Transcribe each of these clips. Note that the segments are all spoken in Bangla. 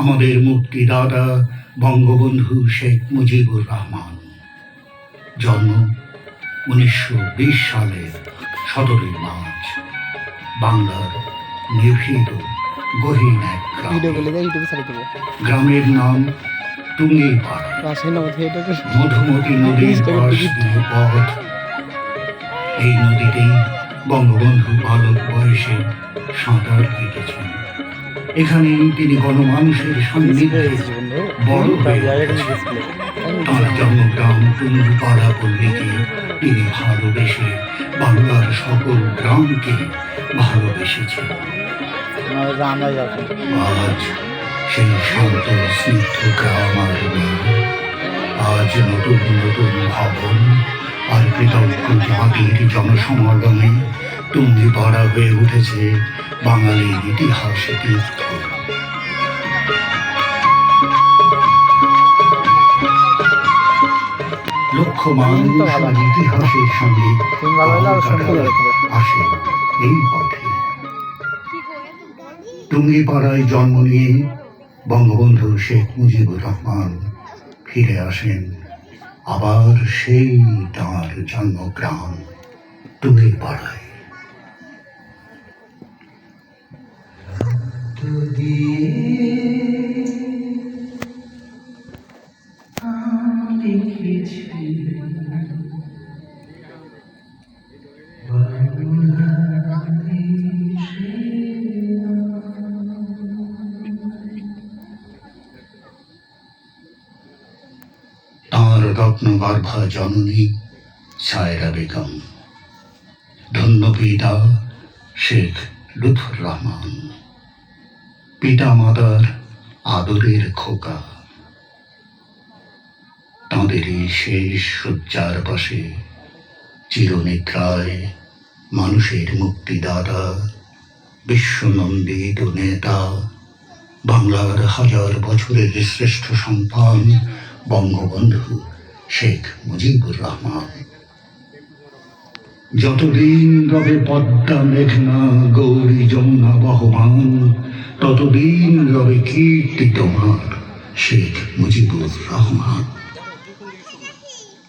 আমাদের মুক্তিদাতা বঙ্গবন্ধু শেখ মুজিবুর রহমান। জন্ম উনিশশো বিশ সালের সতেরোই মার্চ। বাংলার নিভৃত গহীন এক গ্রামের নাম টুঙ্গিপাড়া। মধুমতি নদীর পাশ দিয়ে পথ। এই নদীতেই বঙ্গবন্ধু বালক বয়সে সাঁতার কেটেছেন। এখানেই তিনি গণমানুষের সান্নিধ্যে বড় হয়ে। তার জন্মগ্রাম টুঙ্গিপাড়া পল্লীকে তিনি ভালোবেসে বাংলার সকল গ্রামকে ভালোবেসেছেন আজ সেই শান্ত স্নিগ্ধ গ্রাম আর। আজ নতুন নতুন ভবন আর কৃতজ্ঞ জাতির জনসমাগমে তুমি পাড়া হয়ে উঠেছে বাঙালির ইতিহাসে তীর্থ লক্ষ মানুষ ইতিহাসের সঙ্গে। আসে এই পথে। টুঙ্গিপাড়ায় জন্ম নিয়ে বঙ্গবন্ধু শেখ মুজিবুর রহমান ফিরে আসেন আবার সেই তাঁর জন্মগ্রাম টুঙ্গিপাড়ায়। তাঁর রত্নগর্ভা জননী সায়রা বেগম ধন্য শেখ লুৎফুর রহমান। পিতা মাতার আদরের খোকা। তাঁদের এই শেষ শয্যার পাশে চিরনিদ্রায় মানুষের মুক্তিদাতা, বিশ্বনন্দিত নেতা, বাংলার হাজার বছরের শ্রেষ্ঠ সন্তান, বঙ্গবন্ধু শেখ মুজিবুর রহমান। যতদিন রবে পদ্মা মেঘনা গৌরী যমুনা বহমান, ততদিন রবে কীর্তি তোমার, শেখ মুজিবুর রহমান।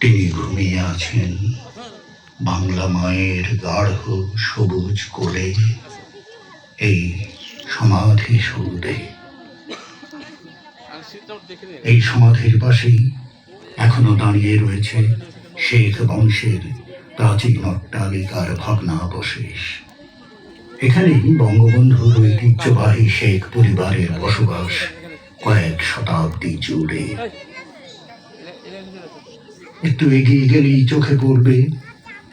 তিনি ঘুমিয়ে আছেন, বাংলা মায়ের গাঢ় সবুজ কোলে, এই সমাধি সৌধে। এই সমাধির পাশেই এখনও দাঁড়িয়ে রয়েছে শেখ বংশের প্রাচীন অট্টালিকার ভগ্নাবশেষ এখানেই বঙ্গবন্ধুর ঐতিহ্যবাহী শেখ পরিবারের বসবাস কয়েক শতাব্দী জুড়ে। একটু এগিয়ে গেলেই চোখে পড়বে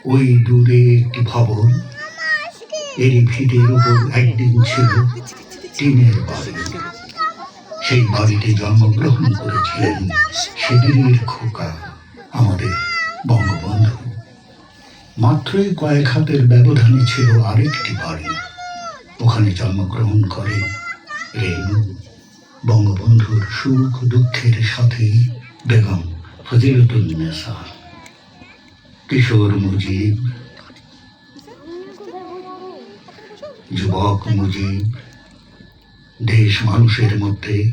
ওই দূরে একটি ভবন। এরই ভিটের উপর একদিন ছিল টিনের বাড়ি। সেই বাড়িতে জন্মগ্রহণ করেছিলেন সেদিনের খোকা আমাদের বঙ্গবন্ধু। মাত্রই কয়েক হাতের ব্যবধানে ছিল আরেকটি বাড়ি। ওখানে জন্মগ্রহণ করে রেণু। বঙ্গবন্ধুর সুখ দুঃখের সাথে বেগম ফজিলতুন্নেসা কিশোর মুজিব, যুবক মুজিব, দেশ মানুষের মধ্যে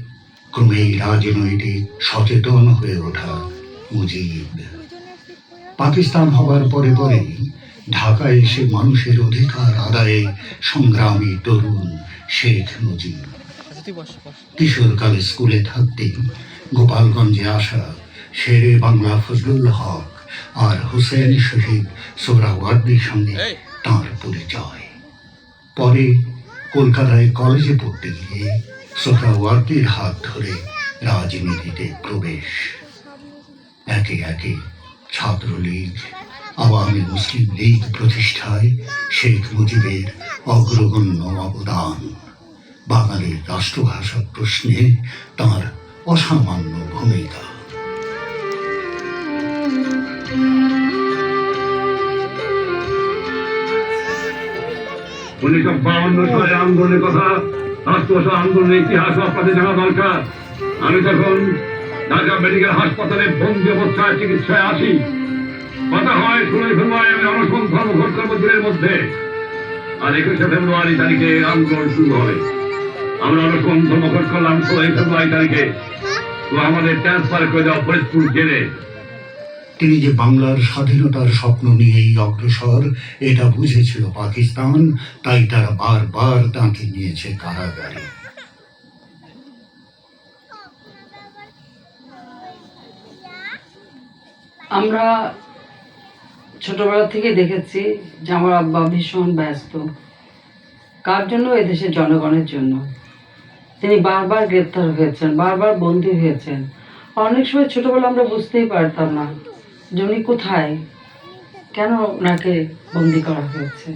ক্রমেই রাজনৈতিক সচেতন হয়ে ওঠা মুজিব। পাকিস্তান হবার পরে পরেই ঢাকায় এসে মানুষের অধিকার আদায়ে সংগ্রামী তরুণ শেখ মুজিব। কিশোরকালে স্কুলে থাকতেই গোপালগঞ্জে আসা শেরে বাংলা ফজলুল হক আর হুসেন শহীদ সোহরাওয়ার্দির সঙ্গে তাঁর পরিচয়। পরে কলকাতায় কলেজে পড়তে গিয়ে সোহরাওয়ার্দির হাত ধরে রাজনীতিতে প্রবেশ। একে একে ছাত্রলীগ। আওয়ামী মুসলিম লীগ প্রতিষ্ঠায় শেখ মুজিবের অগ্রগণ্য অবদান। বাঙালির রাষ্ট্রভাষা প্রশ্নে তার অসামান্য ভূমিকা। উনিশশো বাউন্ন সালের আন্দোলনের কথা, রাষ্ট্রভাষা আন্দোলনের ইতিহাস আপনাদের জানা দরকার। আমি তখন ঢাকা মেডিকেল হাসপাতালে বন্দি অবস্থায় চিকিৎসায় আসি। কথা হয় ষোলোই ফেব্রুয়ারি আমি অনশন ধর্মঘট করব মধ্যে। আর একুশে ফেব্রুয়ারি তারিখে আন্দোলন শুরু হবে। আমরা ওরকম ধর্মঘট করলাম ষোলোই ফেব্রুয়ারি তারিখে। তো আমাদের ট্রান্সফার করে দেওয়া ফরিদপুর জেলে। তিনি যে বাংলার স্বাধীনতার স্বপ্ন নিয়েই অগ্রসর, এটা বুঝেছিল পাকিস্তান। তাই তারা বারবার তাঁকে নিয়েছে কারাগারে। আমরা ছোটবেলা থেকে দেখেছি যে আমার আব্বা ভীষণ ব্যস্ত। কার জন্য? এদেশের জনগণের জন্য। তিনি বারবার গ্রেপ্তার হয়েছেন, বারবার বন্দী হয়েছেন। অনেক সময় ছোটবেলা আমরা বুঝতেই পারতাম না যে উনি কোথায়, কেন ওনাকে বন্দি করা হয়েছে।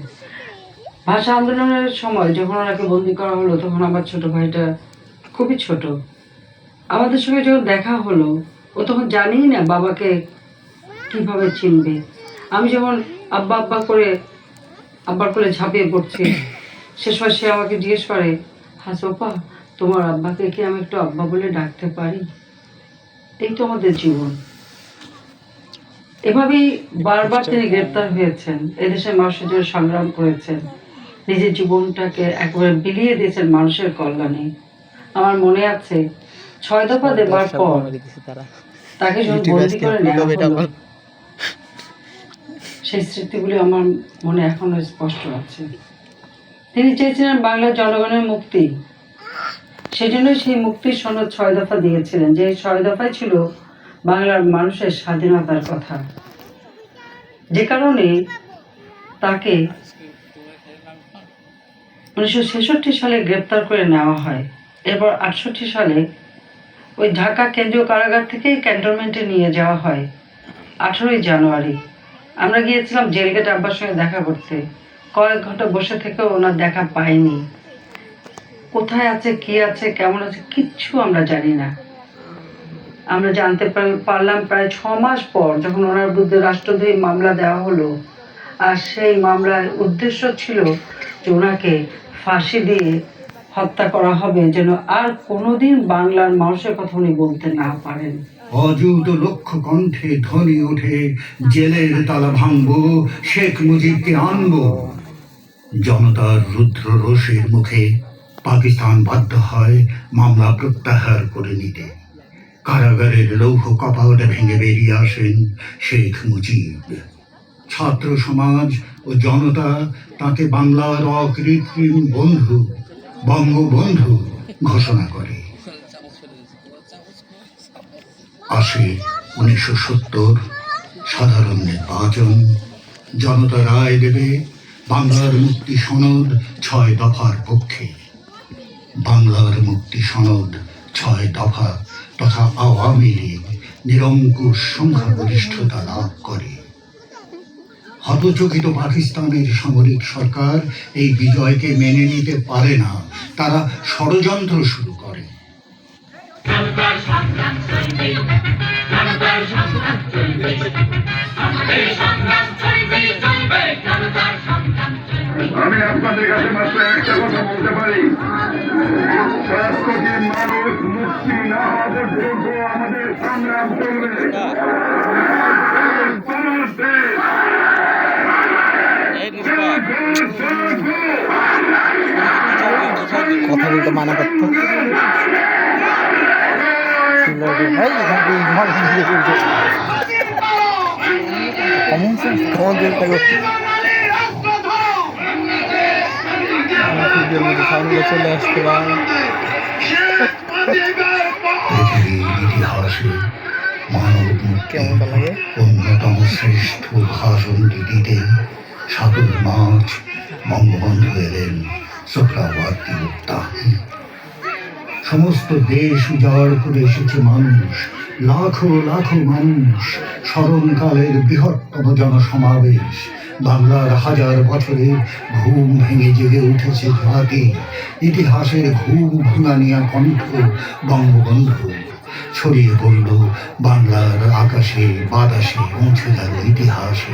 ভাষা আন্দোলনের সময় যখন ওনাকে বন্দি করা হলো, তখন আমার ছোট ভাইটা খুবই ছোট। আমাদের সঙ্গে যখন দেখা হলো, ও তখন জানিই না বাবাকে কীভাবে চিনবে? আমি যখন আব্বা আব্বা করে আব্বার করে ঝাঁপিয়ে পড়ছি সময় সে আমাকে জিজ্ঞেস করে হাসোপা তোমার আব্বাকে কি আমি একটু আব্বা বলে ডাকতে পারি? এই তো আমাদের জীবন। এভাবেই বারবার তিনি গ্রেপ্তার হয়েছেন। এদেশের মানুষের জন্য সংগ্রাম করেছেন। নিজের জীবনটাকে একেবারে বিলিয়ে দিয়েছেন মানুষের কল্যাণে। আমার মনে আছে ছয় দফা দেবার পর তাকে যখন বন্দি করে নেওয়া হবে এটা হলো, আমার। সেই স্মৃতিগুলি আমার মনে এখনও স্পষ্ট আছে। তিনি চেয়েছিলেন বাংলার জনগণের মুক্তি। সেজন্য সেই মুক্তির সনদ ছয় দফা দিয়েছিলেন, যে ছয় দফায় ছিল বাংলার মানুষের স্বাধীনতার কথা। যে কারণে তাকে উনিশশো ছেষট্টি সালে গ্রেপ্তার করে নেওয়া হয়। এরপর আটষট্টি সালে ওই ঢাকা কেন্দ্রীয় কারাগার থেকেই ক্যান্টনমেন্টে নিয়ে যাওয়া হয়, আঠেরোই জানুয়ারি। আমরা গিয়েছিলাম জেলগেট আব্বার সঙ্গে দেখা করতে। কয়েক ঘণ্টা বসে থেকেও ওনার দেখা পাইনি। কোথায় আছে, কি আছে, কেমন আছে, কিচ্ছু আমরা জানি না। আমরা জানতে পারলাম প্রায় ছ মাস পর যখন ওনার বিরুদ্ধে রাষ্ট্রদ্রোহী মামলা দেওয়া হলো। আর সেই মামলার উদ্দেশ্য ছিল যে ওনাকে ফাঁসি দিয়ে হত্যা করা হবে যেন আর কোনোদিন বাংলার মানুষের কথা উনি বলতে না পারেন। অযুত লক্ষ কণ্ঠে ধ্বনি ওঠে, জেলের তালা ভাঙবো, শেখ মুজিবকে আনব। জনতার রুদ্র রোষের মুখে পাকিস্তান বাধ্য হয় মামলা প্রত্যাহার করে নিতে। কারাগারের লৌহ কপাট ভেঙে বেরিয়ে আসেন শেখ মুজিব। ছাত্র সমাজ ও জনতা তাকে বাংলার অকৃত্রিম বন্ধু, বঙ্গবন্ধু ঘোষণা করে। আসে উনিশশো সত্তর, সাধারণ নির্বাচন। জনতা রায় দেবে বাংলার মুক্তি সনদ ছয় দফার পক্ষে। বাংলার মুক্তি সনদ ছয় দফা তথা আওয়ামী লীগ নিরঙ্কুশ সংখ্যাগরিষ্ঠতা লাভ করে। হতচকিত পাকিস্তানের সামরিক সরকার এই বিজয়কে মেনে নিতে পারে না, তারা ষড়যন্ত্র শুরু করে। কথা বলতে মানা করতো। কমন সেন্স কমন সেন্স মধ্যে সামনে চলে আসতে পারে পৃথিবীর ইতিহাসে মানব মুক্তি কেমনটা লাগে? অন্যতম শ্রেষ্ঠ ভাষণটি দিতে সাতই মার্চ বঙ্গবন্ধু এলেন সোহরাওয়ার্দী উদ্যানে সমস্ত দেশ উজাড় করে এসেছে মানুষ, লাখো লাখো মানুষ, স্মরণকালের বৃহত্তম জনসমাবেশ। বাংলার হাজার বছরে ঘুম ভেঙে জেগে উঠেছে জাতি ইতিহাসের ঘুম ভাঙানিয়া কণ্ঠ বঙ্গবন্ধু। ছড়িয়ে পড়ল বাংলার আকাশে, বাতাসে পৌঁছে গেল ইতিহাসে।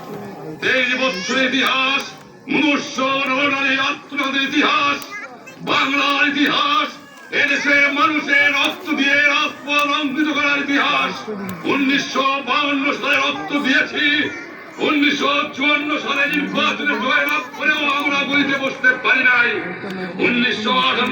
তেইশ ইতিহাস মনুষ্য আত্মনাদের ইতিহাস, বাংলার ইতিহাস এদেশের মানুষের রক্ত দিয়ে রাজপথ অঙ্কিত করার ইতিহাস। উনিশশো বাউন্ন সালে রক্ত দিয়েছি, উনিশশো চুয়ান্ন সালে নির্বাচনে জয়লাভ করেও আমরা বইতে বসতে পারি নাই। উনিশশো আটান্ন